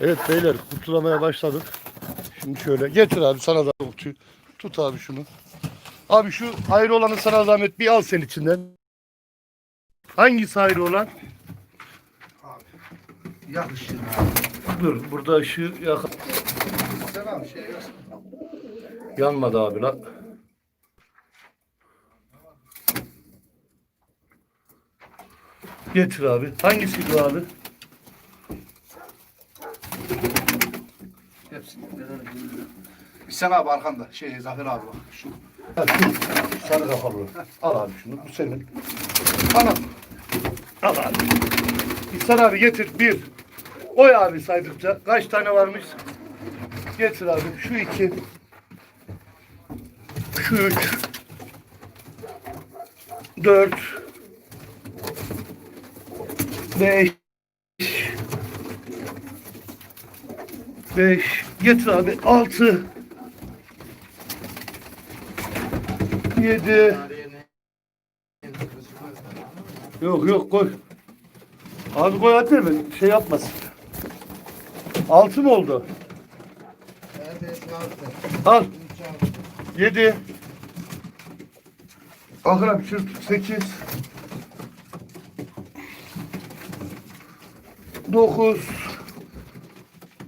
Evet beyler kutulamaya başladık. Şimdi şöyle getir abi sana da kutuyu. Tut abi şunu. Abi şu ayrı olanı sana zahmet bir al sen içinden. Hangisi ayrı olan? Yakışır Dur burada ışığı yak Sen abi şey yazsın. yanmadı abi lan. Getir abi. Hangisiydi o abi? Hepsini. Sen abi arkanda. Şey Zafer abi bak. Şu. Ha, şu sarı kafalı. Al abi şunu. Bu senin. Ana. Al abi. İhsan abi getir. Bir. Oy abi saydıkça. Kaç tane varmış? Getir abi. Şu iki. Şu üç. Dört. Beş. Beş. Getir abi. Altı. Yedi. Yok yok koy. Abi koy hadi mi? Şey yapmasın. Altı mı oldu? Al. Yedi. Bakın abi şu sekiz. Dokuz.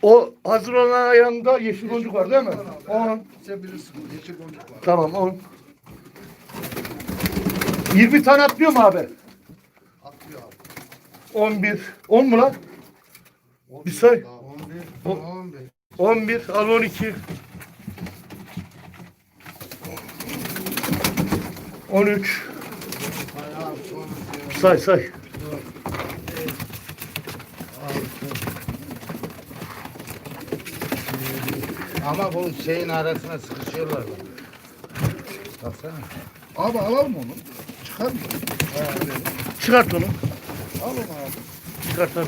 O hazır olan ayağında yeşil boncuk var değil mi? On. Sen bilirsin. Yeşil boncuk var. Tamam on. 20 tane atlıyor mu abi? Atlıyor abi. 11. 10 mu lan? Bir say. 11. O- 11. 11 al 12. 13. Ayağı son. Say say. Ama bu şeyin arasına sıkışıyorlar. Baksana. Abi alalım onu. Çıkar mı? Çıkart onu. Al onu abi. Çıkart abi.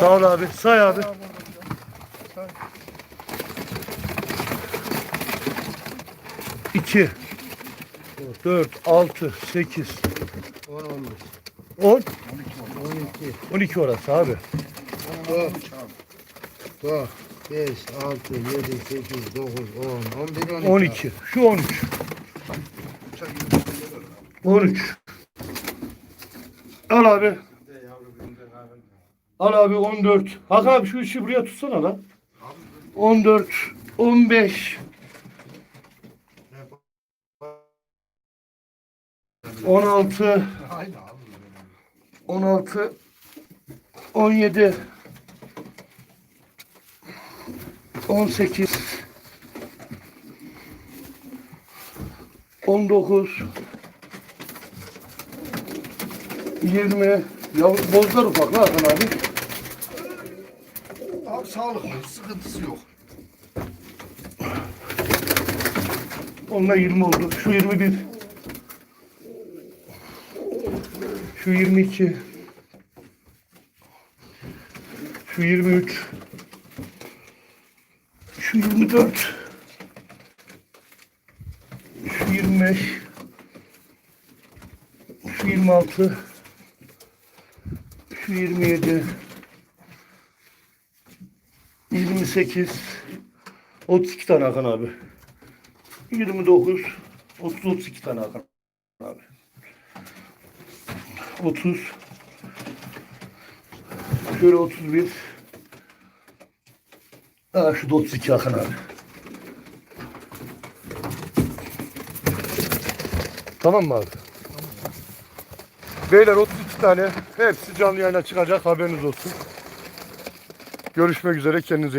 Sağ ol abi. Say abi. İki. Dört, altı, sekiz, 10 olmuş. on, 12. 12 orası abi. 4. 4. 5, 6, 7, 8, 9, 10, 11, 12. 12. Şu 13. 13. Al abi. Al abi 14. Hakan abi şu işi buraya tutsana lan. 14. 15. 16. Aynı abi. 16. 17. 18. 19. 20. Ya bozlar ufak lan Hakan abi. Abi sağlıklı. Sıkıntısı yok. Onunla 20 oldu. Şu 21. Şu 22. Şu 23. Şu 24. Şu 25. Şu 26. Şu 27. 28. 32 tane Hakan abi. 29, 30, 32 tane Hakan abi. 30, şöyle 31, Aa, şu da 32 Hakan abi. Tamam mı abi? Beyler 32 tane hepsi canlı yayına çıkacak haberiniz olsun. Görüşmek üzere kendinize iyi